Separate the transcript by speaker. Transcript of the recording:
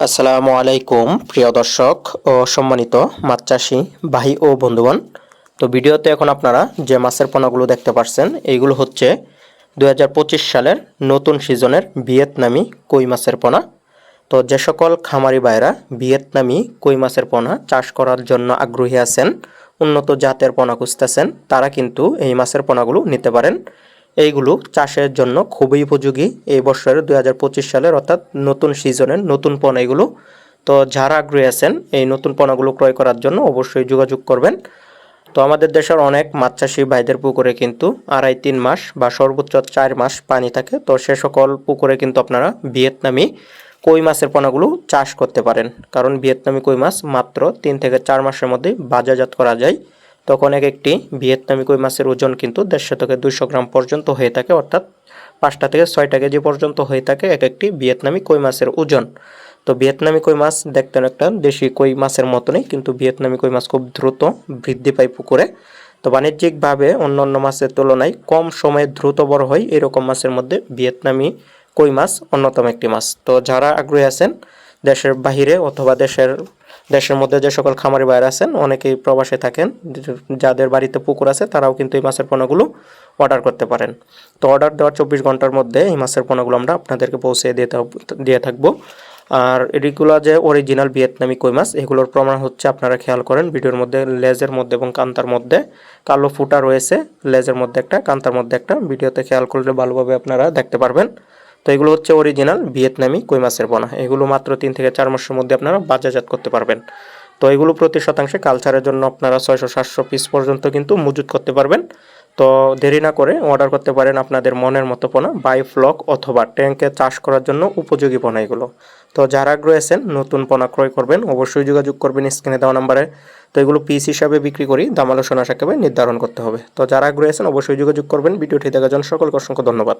Speaker 1: আসসালামু আলাইকুম, প্রিয় দর্শক ও সম্মানিত মাছ চাষি ভাই ও বন্ধুগণ। তো ভিডিওতে এখন আপনারা যে মাছের পোনাগুলো দেখতে পাচ্ছেন এইগুলো হচ্ছে দু হাজার পঁচিশ সালের নতুন সিজনের ভিয়েতনামি কই মাছের পোনা। তো যে সকল খামারি ভাইরা ভিয়েতনামি কই মাছের পোনা চাষ করার জন্য আগ্রহী আছেন, উন্নত জাতের পোনা খুঁজতেছেন, তারা কিন্তু এই মাছের পোনাগুলো নিতে পারেন। এইগুলো চাষের জন্য খুবই উপযোগী এই বছরের দুই হাজার পঁচিশ সালের অর্থাৎ নতুন সিজনের নতুন পণ্য এগুলো তো যারা আগ্রহী আছেন এই নতুন পণ্যগুলো ক্রয় করার জন্য অবশ্যই যোগাযোগ করবেন। তো আমাদের দেশের অনেক মাছ চাষি ভাইদের পুকুরে কিন্তু আড়াই তিন মাস বা সর্বোচ্চ চার মাস পানি থাকে। তো সে সকল পুকুরে কিন্তু আপনারা ভিয়েতনামি কই মাছের পোনাগুলো চাষ করতে পারেন। কারণ ভিয়েতনামি কই মাছ মাত্র তিন থেকে চার মাসের মধ্যে বাজারজাত করা যায়। তখন এক একটি ভিয়েতনামি কই মাছের ওজন কিন্তু দেড়শো থেকে দুইশো গ্রাম পর্যন্ত হয়ে থাকে, অর্থাৎ পাঁচটা থেকে ছয়টা কেজি পর্যন্ত হয়ে থাকে এক একটি ভিয়েতনামি কই মাছের ওজন। তো ভিয়েতনামি কই মাছ দেখতে অনেকটা দেশি কই মাছের মতনই, কিন্তু ভিয়েতনামি কই মাছ খুব দ্রুত বৃদ্ধি পায় পুকুরে। তো বাণিজ্যিকভাবে অন্য অন্য মাছের তুলনায় কম সময়ে দ্রুত বড় হয় এরকম মাছের মধ্যে ভিয়েতনামি কই মাছ অন্যতম একটি মাছ। তো যারা আগ্রহী আছেন দেশের বাহিরে অথবা দেশের দেশের মধ্যে যে সকল খামারি বাইরে আছেন, অনেকেই প্রবাসে থাকেন, যাদের বাড়িতে পুকুর আছে, তারাও কিন্তু এই মাছের পণ্যগুলো অর্ডার করতে পারেন। তো অর্ডার দেওয়ার চব্বিশ ঘণ্টার মধ্যে এই মাছের পণ্যগুলো আমরা আপনাদেরকে পৌঁছে দিয়ে দিয়ে থাকব। আর এগুলো যে অরিজিনাল ভিয়েতনামি কই মাছ, এগুলোর প্রমাণ হচ্ছে আপনারা খেয়াল করেন, ভিডিওর মধ্যে, লেজের মধ্যে এবং কান্তার মধ্যে কালো ফুটা রয়েছে, লেজের মধ্যে একটা, কান্তার মধ্যে একটা, ভিডিওতে খেয়াল করলে ভালোভাবে আপনারা দেখতে পারবেন। তো এগুলো হচ্ছে অরিজিনাল ভিয়েতনামি কই মাছের পোনা এগুলো মাত্র তিন থেকে চার মাসের মধ্যে আপনারা বাজারজাত করতে পারবেন। তো এগুলো প্রতি শতাংশে কালচারের জন্য আপনারা ছয়শো সাতশো পিস পর্যন্ত কিন্তু মজুত করতে পারবেন। তো দেরি না করে অর্ডার করতে পারেন আপনাদের মনের মতো পোনা বাই ফ্লক অথবা ট্যাঙ্কে চাষ করার জন্য উপযোগী পোনা এগুলো। তো যারা আগ্রহী আছেন, নতুন পোনা ক্রয় করবেন, অবশ্যই যোগাযোগ করবেন স্ক্রিনে দেওয়া নাম্বারে। তো এগুলো পিস হিসাবে বিক্রি করি, দাম আলোচনা সাকেবে নির্ধারণ করতে হবে। তো যারা আগ্রহী আছেন, অবশ্যই যোগাযোগ করবেন। ভিডিওটি দেখার জন্য সকলকে অসংখ্য ধন্যবাদ।